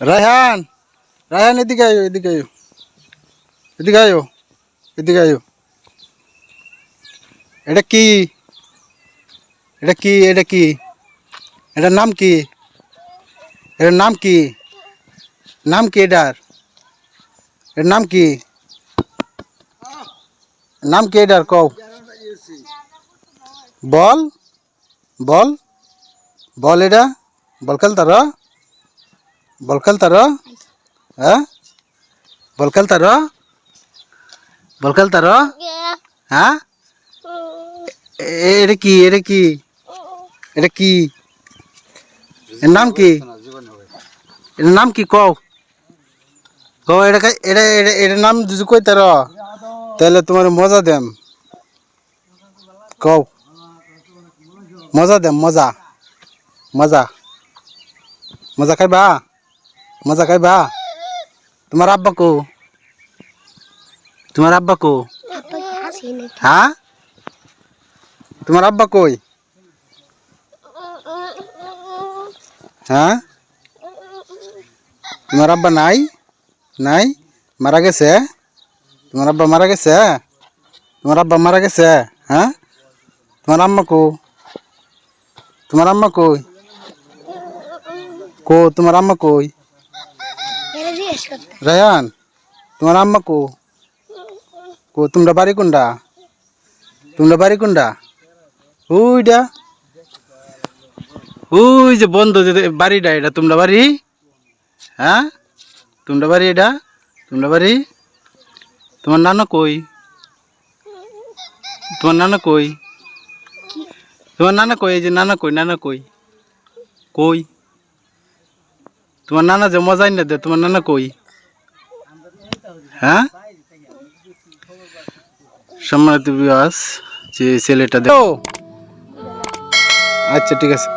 রায়হান রায়হান এদিকে আয়ো এদিকে আয়ো এদিকে আয়ো এদিকে আয়ো এটা কি এটা কি এটা কি এটার নাম কি এটার নাম কি নাম কি এটার এর নাম কি নাম কি এটার কও বল বল বল এটা বল খেলতার বল খেলতার হ্যাঁ? বল খেলতার বল খেলতার হ্যাঁ এটা কি? এটা কি? এটা কি? এর নাম কি? এর নাম কি? কও। কও এটা এটা, এটার নাম যদি কই তার? তাহলে তোমার মজা দেম। কও। মজা দেম, মজা। মজা। মজা খাইবা? মজা খাইবা? তোমার আব্বা কো তোমার আব্বা কো হ্যাঁ? তোমার আব্বা কই? হ্যাঁ? তোমার আব্বা নাই? নাই? মারা গেছে? তোমার আব্বা মারা গেছে? তোমার আব্বা মারা গেছে? হ্যাঁ? তোমার আম্মা কো? তোমার আম্মা কই? কো, তোমার আম্মা কই? রায়ান তোমার আম্মা কো? কো তোমরা বাড়ি কোনটা তোমরা বাড়ি কোনটা ওইটা ওই যে বন্ধ যে বাড়িটা এটা তোমরা বাড়ি? হ্যাঁ? তোমরা বাড়ি এটা? তোমরা বাড়ি? তোমার নানা কই? তোমার নানা কই? তোমার নানা কই? এই যে নানা কই নানা কই? কই? তোমার নানা যে মজাই না দে তোমার নানা কই? হ্যাঁ? সম্মানিত বিবাস যে ছেলেটা দেখো আচ্ছা ঠিক আছে।